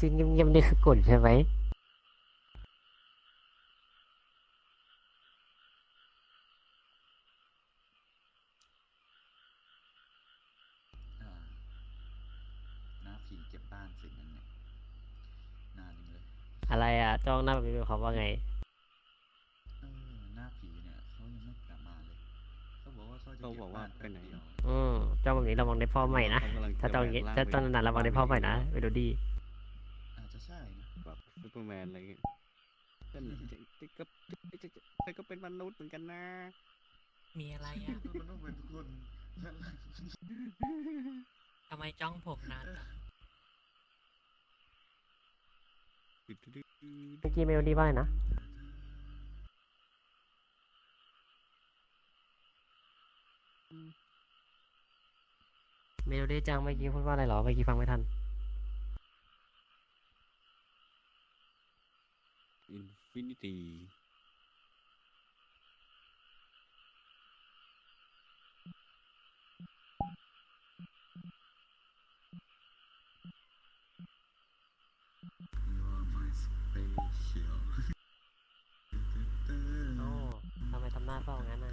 ที่เงียบๆนี่คือกฎใช่ไหมอ่าหน้าผีเก็บบ้านเสร็จยังเนี่ยนานยังเลยอะไรอะจ้องหน้าแบบนี้เป็นความว่าไงเออหน้าผีเนี่ยเขายังไม่กลับมาเลยเขาบอกว่าเขาจะเขาเก็บอกว่าบ้านไปไหนแป๊บเดียวอืมจ้องแบบนี้ระวังได้พ่อใหม่นะเขกำลังถ้าจ้องอย่างงี้แบกถ้าจ้องร่นานๆระวังได้พ่อใหม่นะไปดูดี อาจจะใช่นะ แบบ ซูเปอร์แมนอะไรเงี้ยฉันฉันฉันก็ฉันฉันก็เป็นมนุษย์เหมือนกันนะ มีอะไรอะมันต้องเป็นทุกคนทำไมจ้องผมนานจังเมื่อกี้เมโลดี้ว่าไงนะเมโลดี้จังเมื่อกี้พูดว่าอะไรเหรอเมื่อกี้ฟังไม่ทัน วินฟินิตี้โอ้ทำไมทำหน้าเศร้างั้นนะ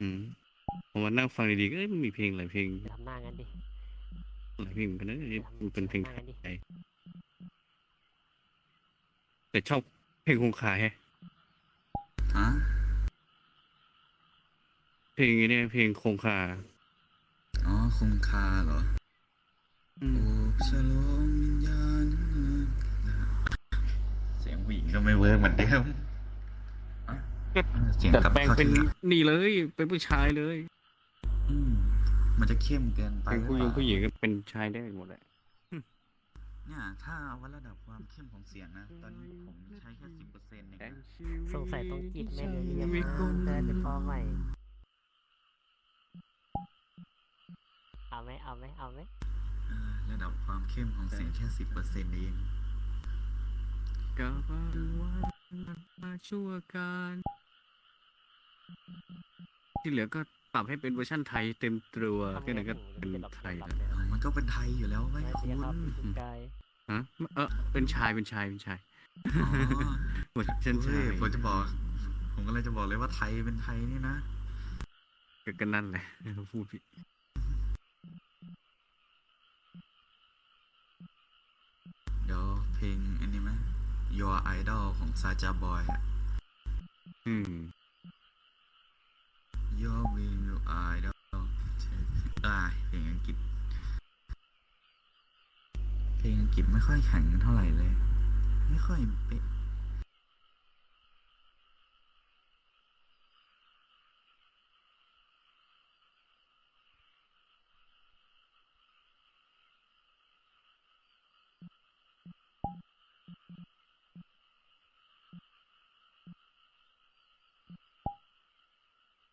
อืมผมมานั่งฟังดีๆก็เอ้ยมันมีเพลงหลายเพลงอย่าทำหน้างั้นดิหลายเพลงเหมือนกันนะเอ้ยมันเป็นเพลงไทยแต่ชอบเพลงคงคาแฮะฮะเพลงนี้เนี่ยเพลงคงคาอ๋อคงคาเหรออืโอ้มฉลองวิญญาณเสียงผู้หญิงก็ไม่เวิร์กเหมือนเดิมอะ เสียงดัดกลับแปลงเข้าเป็นที่นี่เลย เป็นผู้ชายเลยอืมมันจะเข้มเกินไปเป็นผู้หญิงรือเปล่าผู้หญิงก็เป็นชายได้หมดแหละเนี่ยถ้าวัดระดับความเข้มของเสียงนะ ตอนนี้ผมใช้แค่สิบเปอร์เซ็นต์เองนะสงสัยต้องจีบแม่เมโลดี้ยังมั้งได้เป็นพ่อใหม่เอาไหมเอาไหมเอาไหมเออระดับความเข้มของเสียงแค่สิบเปอร์เซ็นต์เองก็ว่าวันมาชั่วการ ที่เหลือก็ปรับให้เป็นเวอร์ชั่นไทยเต็มตัวแค่นั้นก็เป็นไทยแล้วเออมันก็เป็นไทยอยู่แล้วไว้ยไม่คุใช่ณครับคุณ กายฮะเออเป็นชายเป็นชายเป็นชายอ๋อ เวอร์ชันเฮ้ชายยผมจะบอก ผมก็เลยจะบอกเลยว่าไทยเป็นไทยนี่นะ ก็ก็นั่นแหละพูดผิดเดี๋ยวเพลงอันนี้ไหม Your Idol ของซาจาบอยอะอืม กฤษไม่ค่อยแข็งเท่าไหร่เลย ไม่ค่อยเป๊ะ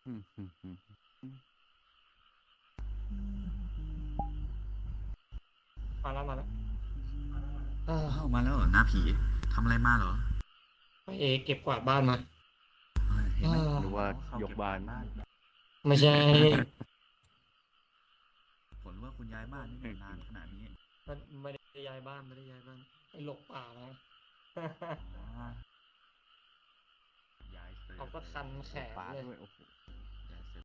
อืมอืมอืมมาแล้วมาแล้ว เออเข้ามาแล้วเหรอหน้าผีทำอะไรมาเหรอไปเอเก็บกวาดบ้านมาเฮ้ยเห็นไหมอ่าหรือว่ายกบานไม่ใช่ ผลว่าคุณย้ายบ้านนี่นานขนาดนี้มันไม่ได้ย้ายบ้านไม่ได้ย้ายบ้านไอ้หลกป่านะอ๋อย้ายเสร็จเอาก็คันแขนปาเลยด้วยโอ้โห